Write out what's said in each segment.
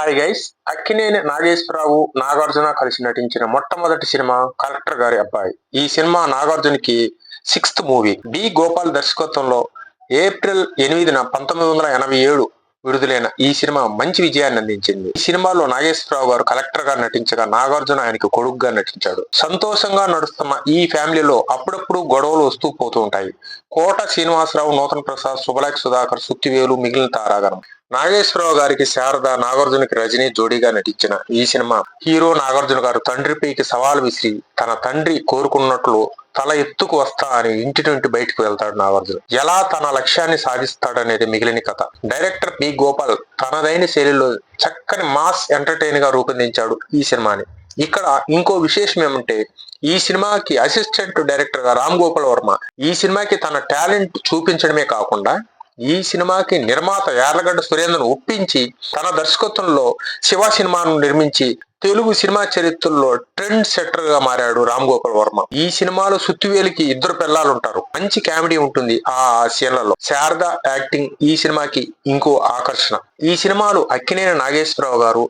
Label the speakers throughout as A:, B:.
A: Hi guys Akkineni Nageswara Rao Nagarjuna కలిసి నటించిన మొట్టమొదటి సినిమా కలెక్టర్ గారి అబ్బాయి. ఈ సినిమా నాగార్జునకి సిక్స్త్ మూవీ. బి. గోపాల్ దర్శకత్వంలో ఏప్రిల్ ఎనిమిదిన పంతొమ్మిది వందల ఎనభై ఏడు విడుదలైన ఈ సినిమా మంచి విజయాన్ని అందించింది. ఈ సినిమాలో నాగేశ్వరరావు గారు కలెక్టర్గా నటించగా నాగార్జున ఆయనకి కొడుకుగా నటించాడు. సంతోషంగా నడుస్తున్న ఈ ఫ్యామిలీలో అప్పుడప్పుడు గొడవలు వస్తూ పోతూ ఉంటాయి. కోట శ్రీనివాసరావు నూతన ప్రసాద్ సుబలాక్ సుధాకర్ సుత్తివేలు మిగిలిన తారాగణం. నాగేశ్వరరావు గారికి శారద నాగార్జునకి రజని జోడీగా నటించిన ఈ సినిమా హీరో నాగార్జున గారు తండ్రి పైకి సవాల్ విసిరి తన తండ్రి కోరుకున్నట్లు తల ఎత్తుకు వస్తా అని ఇంటి నుండి బయటకు వెళ్తాడు నాగార్జున. ఎలా తన లక్ష్యాన్ని సాధిస్తాడనేది మిగిలిన కథ. Director P. గోపాల్ తనదైన శైలిలో చక్కని మాస్ ఎంటర్టైన్గా రూపొందించాడు ఈ సినిమాని. ఇక్కడ ఇంకో విశేషం ఏమంటే ఈ సినిమాకి అసిస్టెంట్ డైరెక్టర్గా రామ్ గోపాల్ వర్మ ఈ సినిమాకి తన టాలెంట్ చూపించడమే కాకుండా ఈ సినిమాకి నిర్మాత యార్లగడ్డ సురేంద్రను ఒప్పించి తన దర్శకత్వంలో శివ సినిమాను నిర్మించి తెలుగు సినిమా చరిత్రలో ట్రెండ్ సెట్టర్గా మారాడు రామ్ గోపాల్ వర్మ. ఈ సినిమాలో సుత్తివేలికి ఇద్దరు పిల్లలు ఉంటారు మంచి కామెడీ ఉంటుంది ఆ సీన్లలో. శారద యాక్టింగ్ ఈ సినిమాకి ఇంకో ఆకర్షణ. ఈ సినిమాలో అక్కినేని నాగేశ్వరరావు గారు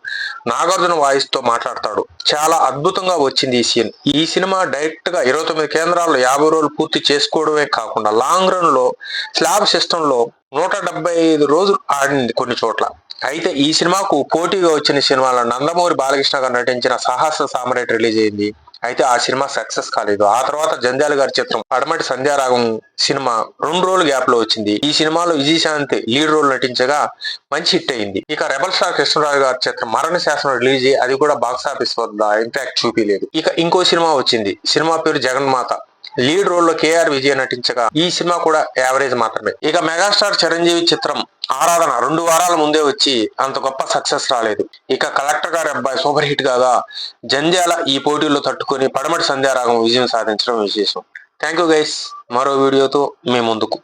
A: నాగార్జున వాయిస్తో మాట్లాడతాడు. చాలా అద్భుతంగా వచ్చింది ఈ సీన్. ఈ సినిమా డైరెక్ట్గా ఇరవై తొమ్మిది కేంద్రాల్లో యాభై రోజులు పూర్తి చేసుకోవడమే కాకుండా లాంగ్ రన్లో స్లాబ్ సిస్టమ్లో నూట డెబ్బై ఐదు రోజులు ఆడింది కొన్ని చోట్ల. అయితే ఈ సినిమాకు పోటీగా వచ్చిన సినిమాలో నందమూరి బాలకృష్ణ గారు నటించిన సాహస సామరేట్ రిలీజ్ అయింది. అయితే ఆ సినిమా సక్సెస్ కాలేదు. ఆ తర్వాత జంధ్యాల గారి చిత్రం పడమటి సంధ్యారాగం సినిమా రెండు రోజులు గ్యాప్లో వచ్చింది. ఈ సినిమాలో విజయశాంతి లీడ్ రోల్ నటించగా మంచి హిట్ అయింది. ఇక రెబల్ స్టార్ కృష్ణరాజు గారి చిత్రం మరణ శాసనం రిలీజ్ అయ్యి అది కూడా బాక్స్ ఆఫీస్ వద్ద ఇంపాక్ట్ చూపించలేదు ఇక ఇంకో సినిమా వచ్చింది. సినిమా పేరు జగన్మాత. లీడ్ రోల్లో కేఆర్ విజయ్ నటించగా ఈ సినిమా కూడా యావరేజ్ మాత్రమే. ఇక మెగాస్టార్ చిరంజీవి చిత్రం ఆరాధన రెండు వారాల ముందే వచ్చి అంత గొప్ప సక్సెస్ రాలేదు. ఇక కలెక్టర్ గారి అబ్బాయి సూపర్ హిట్ కాగా జంధ్యాల ఈ పోటీల్లో తట్టుకొని పడమటి సంధ్యారాగం విజయం సాధించడం విశేషం. Thank you guys. మరో వీడియోతో మీ ముందుకు.